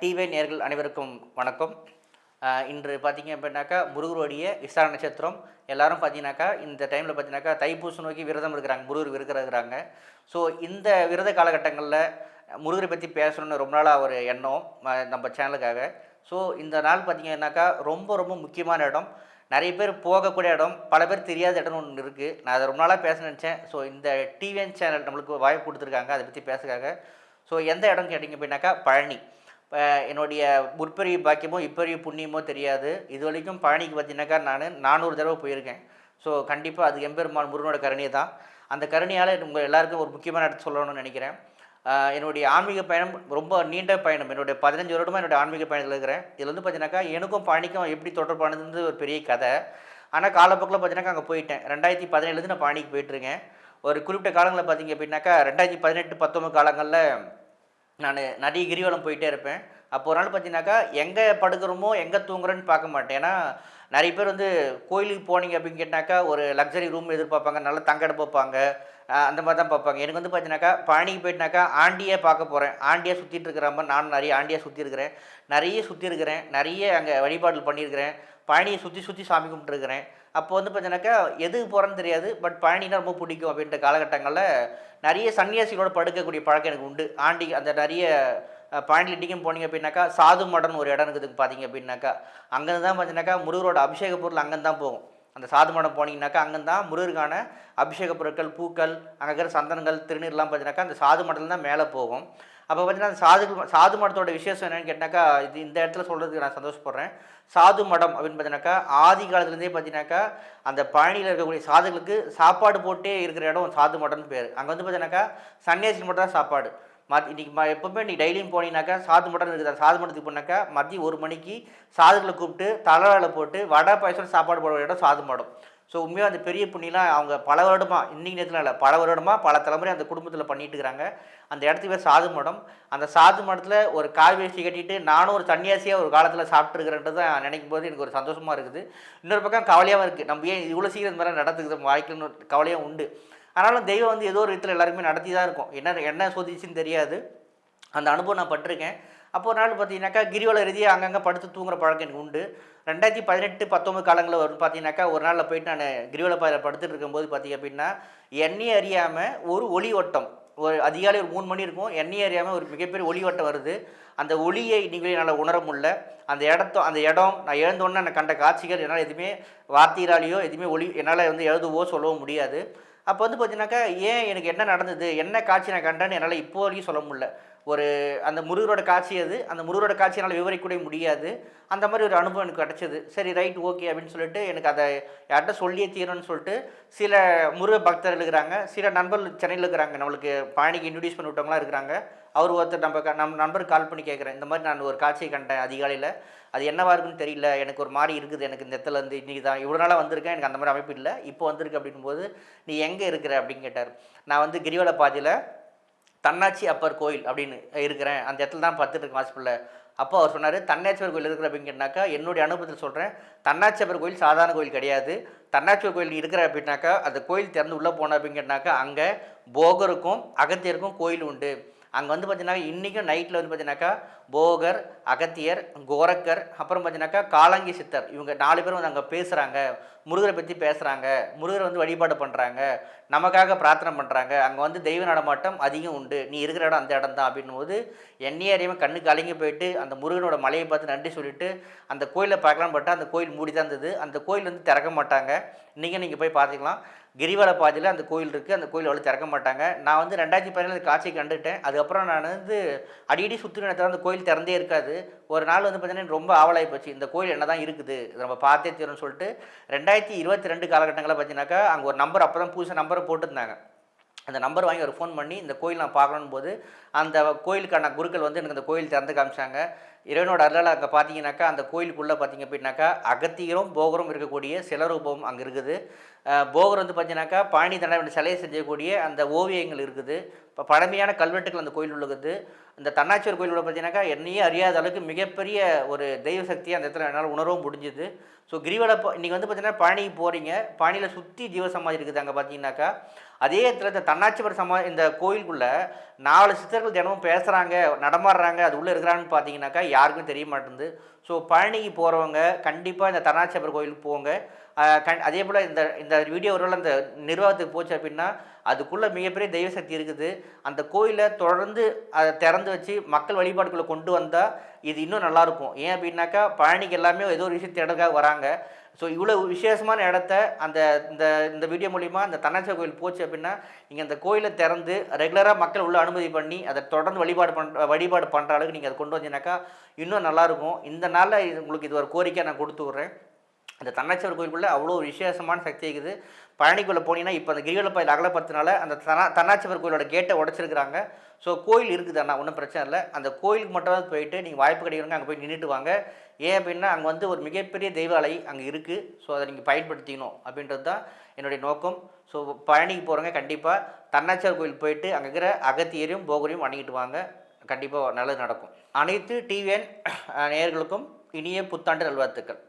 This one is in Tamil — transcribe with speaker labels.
Speaker 1: டிவை நேர்கள் அனைவருக்கும் வணக்கம். இன்று பார்த்தீங்க அப்படின்னாக்கா முருகருடைய விசார நட்சத்திரம். எல்லாரும் பார்த்தீங்கன்னாக்கா இந்த டைமில் பார்த்தீங்கன்னாக்கா தைப்பூசம் நோக்கி விரதம் இருக்கிறாங்க முருகர் விருக்கிற இருக்கிறாங்க. ஸோ இந்த விரத காலகட்டங்களில் முருகரை பற்றி பேசணும்னு ரொம்ப நாளாக ஒரு எண்ணம் நம்ம சேனலுக்காக ஸோ இந்த நாள் பார்த்தீங்கன்னாக்கா ரொம்ப ரொம்ப முக்கியமான இடம். நிறைய பேர் போகக்கூடிய இடம் பல பேர் தெரியாத இடம் ஒன்று இருக்குது நான் அதை ரொம்ப நாளாக பேச நினச்சேன். ஸோ இந்த டிவிஎன் சேனல் நம்மளுக்கு வாய்ப்பு கொடுத்துருக்காங்க அதை பற்றி பேசுறதுக்காக. ஸோ எந்த இடம் கேட்டிங்க அப்படின்னாக்கா பழனி. இப்போ என்னுடைய முற்பெரிய பாக்கியமோ இப்பெரிய புண்ணியமோ தெரியாது. இது வரைக்கும் பழனிக்கு பார்த்தீங்கன்னாக்கா நான் நானூறு தடவை போயிருக்கேன். ஸோ கண்டிப்பாக அது எம்பெருமான் முருகனோட கருணை தான். அந்த கருணையால் உங்கள் எல்லாருக்கும் ஒரு முக்கியமான இடத்து சொல்லணும்னு நினைக்கிறேன். என்னுடைய ஆன்மீக பயணம் ரொம்ப நீண்ட பயணம். என்னுடைய பதினஞ்சு வருடமாக என்னுடைய ஆன்மீக பயணத்தில் இருக்கிறேன். இதில் வந்து பார்த்தீங்கன்னாக்கா எனக்கும் பழனிக்கும் எப்படி தொடர்பானதுன்னு ஒரு பெரிய கதை. ஆனால் காலப்போக்கில் பார்த்தீங்கன்னாக்கா அங்கே போயிட்டேன். ரெண்டாயிரத்தி பதினேழுலேருந்து நான் பழனிக்கு போயிட்டுருக்கேன் ஒரு குறிப்பிட்ட காலங்களில் பார்த்தீங்க அப்படின்னாக்கா ரெண்டாயிரத்தி பதினெட்டு பத்தொம்பது காலங்களில் நான் நிறைய கிரிவலம் போயிட்டே இருப்பேன். அப்போ ஒரு நாள் பார்த்தீங்கன்னாக்கா எங்கே படுக்கிறோமோ எங்கே தூங்குறோன்னு பார்க்க மாட்டேன். ஏன்னா நிறைய பேர் வந்து கோயிலுக்கு போனீங்க அப்படின்னு கேட்டாக்கா ஒரு லக்ஸரி ரூம் எதிர்பார்ப்பாங்க நல்லா தங்க பார்ப்பாங்க. அந்த மாதிரி தான் பார்ப்பாங்க. எனக்கு வந்து பார்த்தீங்கன்னாக்கா பழனிக்கு போயிட்டுனாக்கா ஆண்டியை பார்க்க போகிறேன் ஆண்டியாக சுற்றிட்டு இருக்கிற மாதிரி நானும் நிறைய ஆண்டியாக சுற்றிருக்கிறேன் நிறைய சுற்றிருக்கிறேன் நிறைய அங்கே வழிபாடுகள் பண்ணியிருக்கிறேன். பழனியை சுற்றி சுற்றி சாமி கும்பிட்டுருக்கிறேன். அப்போ வந்து பார்த்தீங்கன்னாக்கா எதுக்கு போகிறேன்னு தெரியாது பட் பழனினா ரொம்ப பிடிக்கும் அப்படின்ற காலகட்டங்களில் நிறைய சன்னியாசிகளோட படுக்கக்கூடிய பழக்கம் எனக்கு உண்டு. ஆண்டி அந்த நிறைய அஹ், பழனியில் போனீங்க அப்படின்னாக்கா சாது மடன் ஒரு இடம் இருக்குது பார்த்தீங்க அப்படின்னாக்கா. அங்கேருந்து தான் பார்த்தீங்கன்னாக்கா முருகரோட அபிஷேக பொருள் அங்கேருந்து தான் போகும். அந்த சாது மடம் போனீங்கன்னாக்கா அங்கேருந்து தான் முருகருக்கான அபிஷேக பொருட்கள் பூக்கள் அங்கே இருக்கிற சந்தனங்கள் திருநீர்லாம் பார்த்தீங்கன்னாக்கா அந்த சாது மடல் தான் மேலே போகும். அப்போ பார்த்தீங்கன்னா அந்த சாது சாது மடத்தோட விசேஷம் என்னென்னு கேட்டாக்கா இது இந்த இடத்துல சொல்கிறதுக்கு நான் சந்தோஷப்படுறேன். சாது மடம் அப்படின்னு பார்த்தீங்கன்னாக்கா ஆதி காலத்துலேருந்தே பார்த்தீங்கன்னாக்கா அந்த பழனியில் இருக்கக்கூடிய சாதுகளுக்கு சாப்பாடு போட்டே இருக்கிற இடம் சாது மடம்னு பேர். அங்கே வந்து பார்த்தீங்கன்னாக்கா சன்னியாசி மட்டும் தான் சாப்பாடு. மத் இன்றைக்கி ம எப்போவுமே நீ டெய்லியும் போனீங்கனாக்கா சாது மட்டன் இருக்குது. அந்த சாது மட்டத்துக்கு போனாக்கா மதியம் ஒரு மணிக்கு சாதுகளை கூப்பிட்டு தலைவாழை போட்டு வடை பாயசம் சாப்பாடு போடுற இடம் சாது மடம். ஸோ உண்மையாக அந்த பெரிய புண்ணியெலாம் அவங்க பல வருடமாக இன்றைக்கி நேரத்தில் இல்லை பல வருடமாக பல தலைமுறை அந்த குடும்பத்தில் பண்ணிட்டு இருக்கிறாங்க அந்த இடத்துக்கு பேர் சாது மடம். அந்த சாது மடத்தில் ஒரு கால் வேஷ்டி கட்டிட்டு நானும் ஒரு சன்னியாசியாக ஒரு காலத்தில் சாப்பிட்ருக்கிறேன்றது தான் நினைக்கும் போது எனக்கு ஒரு சந்தோஷமாக இருக்குது. இன்னொரு பக்கம் கவலையாகவும் இருக்குது நம்ம ஏன் இவ்வளோ சீக்கிரம் இந்த மாதிரி நடத்துக்குது? வாழ்க்கைன்னு கவலையாக உண்டு. ஆனாலும் தெய்வம் வந்து ஏதோ ஒரு விதத்தில் எல்லாருக்குமே நடத்தி தான் இருக்கும். என்ன என்ன சோதிச்சுன்னு தெரியாது. அந்த அனுபவம் நான் பட்டிருக்கேன். அப்போ ஒரு நாள் பார்த்தீங்கன்னாக்கா கிரிவல ரீதியாக அங்கங்கே படுத்து தூங்குற பழக்கம் எனக்கு உண்டு. ரெண்டாயிரத்தி பதினெட்டு பத்தொம்பது காலங்களில் வரும் பார்த்தீங்கன்னாக்கா ஒரு நாளில் போயிட்டு நான் கிரிவல பாதையில் படுத்துட்டு இருக்கும்போது பார்த்தீங்க அப்படின்னா எண்ணெய் அறியாமல் ஒரு ஒளி ஓட்டம். ஒரு அதிகாலை ஒரு மூணு மணி இருக்கும். எண்ணெய் அறியாமல் ஒரு மிகப்பெரிய ஒளி ஓட்டம் வருது. அந்த ஒளியை நீங்களே என்னால் உணர முடியல. அந்த இடத்த அந்த இடம் நான் எழுந்தோன்னே நான் கண்ட காட்சிகள் என்னால் எதுவுமே வார்த்தையிலாலேயோ எதுவுமே ஒளி என்னால் வந்து எழுதவோ சொல்லவோ முடியாது. அப்போ வந்து பார்த்தீங்கன்னாக்கா ஏன் எனக்கு என்ன நடந்தது? என்ன காட்சி நான் கண்டேன்னு என்னால் இப்போ வரைக்கும் சொல்ல முடியல. ஒரு அந்த முருகரோட காட்சி அது. அந்த முருகரோட காட்சி என்னால் விவரிக்கூட முடியாது. அந்த மாதிரி ஒரு அனுபவம் எனக்கு கிடச்சிது. சரி ரைட் ஓகே அப்படின்னு சொல்லிட்டு எனக்கு அதை யார்கிட்ட சொல்லியே தீரணும்னு சொல்லிட்டு சில முருக பக்தர்கள் இருக்கிறாங்க. சில நண்பர்கள் சென்னையில் இருக்கிறாங்க. நம்மளுக்கு பயணிக்கு இன்ட்ரடியூஸ் பண்ணி விட்டவங்களாம் இருக்கிறாங்க. அவர் ஒருத்தர் நம்ம க- நம்ம நண்பருக்கு கால் பண்ணி கேட்குறேன். இந்த மாதிரி நான் ஒரு காட்சியை கண்டேன் அதிகாலையில். அது என்னவா இருக்குன்னு தெரியல. எனக்கு ஒரு மாதிரி இருக்குது. எனக்கு இந்த இடத்துல இருந்து இன்றைக்கி தான் இவ்வளோ நாளாக வந்திருக்கேன். எனக்கு அந்த மாதிரி அமைப்பு இல்லை. இப்போ வந்திருக்கு அப்படின்போது நீ எங்கே இருக்கிற? அப்படின்னு கேட்டார். நான் வந்து கிரிவல பாதையில் தன்னாட்சி அப்பர் கோயில் அப்படின்னு இருக்கிறேன். அந்த இடத்துல தான் பார்த்துட்டு இருக்கேன் ஹாஸ்பிட்டலில் அப்போ அவர் சொன்னார் தன்னாட்சியர் கோயில் இருக்கிற அப்படின்னு என்னுடைய அனுபவத்தில் சொல்கிறேன் தன்னாட்சி அப்பர் கோயில் சாதாரண கோயில் கிடையாது. தன்னாட்சியர் கோயில் இருக்கிற அப்படின்னாக்கா அந்த கோயில் திறந்து உள்ளே போன அப்படின்னு அங்கே போகருக்கும் அகத்தியருக்கும் கோயில் உண்டு. அங்கே வந்து பார்த்தீங்கன்னா இன்றைக்கும் நைட்டில் வந்து பார்த்தீங்கன்னாக்கா போகர் அகத்தியர் கோரக்கர் அப்புறம் பார்த்தீங்கன்னாக்கா காலாங்கி சித்தர். இவங்க நாலு பேரும் வந்து அங்கே பேசுகிறாங்க முருகரை பற்றி பேசுகிறாங்க முருகரை வந்து வழிபாடு பண்ணுறாங்க நமக்காக பிரார்த்தனை பண்ணுறாங்க அங்கே வந்து தெய்வ நடமாட்டம் அதிகம் உண்டு. நீ இருக்கிற இடம் அந்த இடம் தான் அப்படின்னும் போது எண்ணெய் அறியாமல் கண்ணுக்கு அலங்கி போயிட்டு அந்த முருகனோட மலையை பார்த்து நன்றி சொல்லிட்டு அந்த கோயிலை பார்க்கலான்னு பார்த்தா அந்த கோயில் மூடி தான் இருந்தது. அந்த கோயில் வந்து திறக்க மாட்டாங்க. இன்றைக்கி நீங்கள் போய் பார்த்துக்கலாம். கிரிவல பாதையில் அந்த கோயில் இருக்குது அந்த கோயில் அவ்வளோ திறக்க மாட்டாங்க. நான் வந்து ரெண்டாயிரத்தி பதினேழு அந்த காட்சியை கண்டுட்டேன். அதுக்கப்புறம் நான் வந்து அடிக்கடி சுற்றி நேரத்தில் அந்த கோயில் திறந்தே இருக்காது. ஒரு நாள் வந்து பார்த்தீங்கன்னா எனக்கு ரொம்ப ஆவலாகி போச்சு. இந்த கோயில் என்ன தான் இருக்குது? இதை நம்ம பார்த்தே தீரும்னு சொல்லிட்டு ரெண்டாயிரத்தி இருபத்தி ரெண்டு காலகட்டங்களில் பார்த்தீங்கன்னாக்கா அங்கே ஒரு நம்பர் அப்போ தான் புதுசாக நம்பரை போட்டிருந்தாங்க. அந்த நம்பர் வாங்கி ஒரு ஃபோன் பண்ணி இந்த கோயில் நான் பார்க்கணும் போது அந்த கோயிலுக்கான குருக்கள் வந்து எனக்கு அந்த கோயில் திறந்து காமிச்சாங்க. இறைவனோட அருளால் அங்கே பார்த்தீங்கன்னாக்கா அந்த கோயிலுக்குள்ளே பார்த்தீங்க அப்படின்னாக்கா அகத்தியரும் போகரும் இருக்கக்கூடிய சிலரூபம் அங்கே இருக்குது. போகர் வந்து பார்த்தீங்கன்னாக்கா பழனி தண்டை சிலையை செஞ்சக்கூடிய அந்த ஓவியங்கள் இருக்குது. இப்போ பழமையான கல்வெட்டுகள் அந்த கோயில் உள்ளது. இந்த தன்னாச்சியர் கோயிலோட பார்த்தீங்கன்னாக்கா என்னையே அறியாத அளவுக்கு மிகப்பெரிய ஒரு தெய்வ சக்தியை அந்த இடத்துல என்னால் உணரவும் முடிஞ்சுது. ஸோ கிரிவல இன்றைக்கி வந்து பார்த்தீங்கன்னா பழனிக்கு போகிறீங்க பழனியில் சுற்றி ஜீவசமாதி இருக்குது அங்கே பார்த்தீங்கன்னாக்கா. அதே இடத்துல இந்த தன்னாட்சிபர் சமா இந்த கோயிலுக்குள்ளே நாலு சித்தர்கள் தினமும் பேசுகிறாங்க நடமாடுறாங்க அது உள்ளே இருக்கிறான்னு பார்த்தீங்கன்னாக்கா யாருக்கும் தெரிய மாட்டேங்குது. ஸோ பழனிக்கு போகிறவங்க கண்டிப்பாக இந்த தன்னாட்சிபர் கோயிலுக்கு போங்க. அதே போல் இந்த இந்த வீடியோ ஒருவேளை அந்த நிர்வாகத்துக்கு போச்சு அப்படின்னா அதுக்குள்ளே மிகப்பெரிய தெய்வ சக்தி இருக்குது. அந்த கோயிலை தொடர்ந்து அதை திறந்து வச்சு மக்கள் வழிபாடுக்குள்ளே கொண்டு வந்தால் இது இன்னும் நல்லாயிருக்கும். ஏன் அப்படின்னாக்கா பழனிக்கு எல்லாமே ஏதோ ஒரு விஷயத்தை இடத்துக்காக வராங்க. ஸோ இவ்வளோ விசேஷமான இடத்த அந்த இந்த இந்த வீடியோ மூலிமா இந்த தன்னாட்சி கோயில் போச்சு அப்படின்னா நீங்கள் அந்த கோயிலை திறந்து ரெகுலராக மக்கள் உள்ள அனுமதி பண்ணி அதை தொடர்ந்து வழிபாடு பண் வழிபாடு பண்ணுற அளவுக்கு நீங்கள் அதை கொண்டு வந்தீங்கன்னாக்கா இன்னும் நல்லாயிருக்கும். இந்த நாளில் இது உங்களுக்கு இது ஒரு கோரிக்கை நான் கொடுத்து விட்றேன். அந்த தன்னாச்சவர் கோயிலுக்குள்ளே அவ்வளோ விசேஷமான சக்தி இருக்குது. பழனிக்குள்ளே போனீங்கன்னா இப்போ அந்த கிரிவல பயில் அகலப்படுத்தினால அந்த தன்னா தன்னாட்சியர் கோயிலோட கேட்டை உடச்சிருக்கிறாங்க. ஸோ கோயில் இருக்குது அண்ணா ஒன்றும் பிரச்சனை இல்லை. அந்த கோயிலுக்கு மட்டும் போயிட்டு நீங்கள் வாய்ப்பு கிடைக்கிறவங்க அங்கே போய் நின்றுட்டு வாங்க. ஏன் அப்படின்னா அங்கே வந்து ஒரு மிகப்பெரிய தெய்வாலை அங்கே இருக்குது. ஸோ அதை நீங்கள் பயன்படுத்திக்கணும் அப்படின்றது தான் என்னுடைய நோக்கம். ஸோ பழனிக்கு போகிறவங்க கண்டிப்பாக தன்னாச்சவர் கோயில் போயிட்டு அங்கே இருக்கிற அகத்தியரையும் போகரையும் வணங்கிட்டு வாங்க. கண்டிப்பாக நல்லது நடக்கும். அனைத்து டிவிஎன் நேயர்களுக்கும் இனிய புத்தாண்டு நல்வாழ்த்துக்கள்.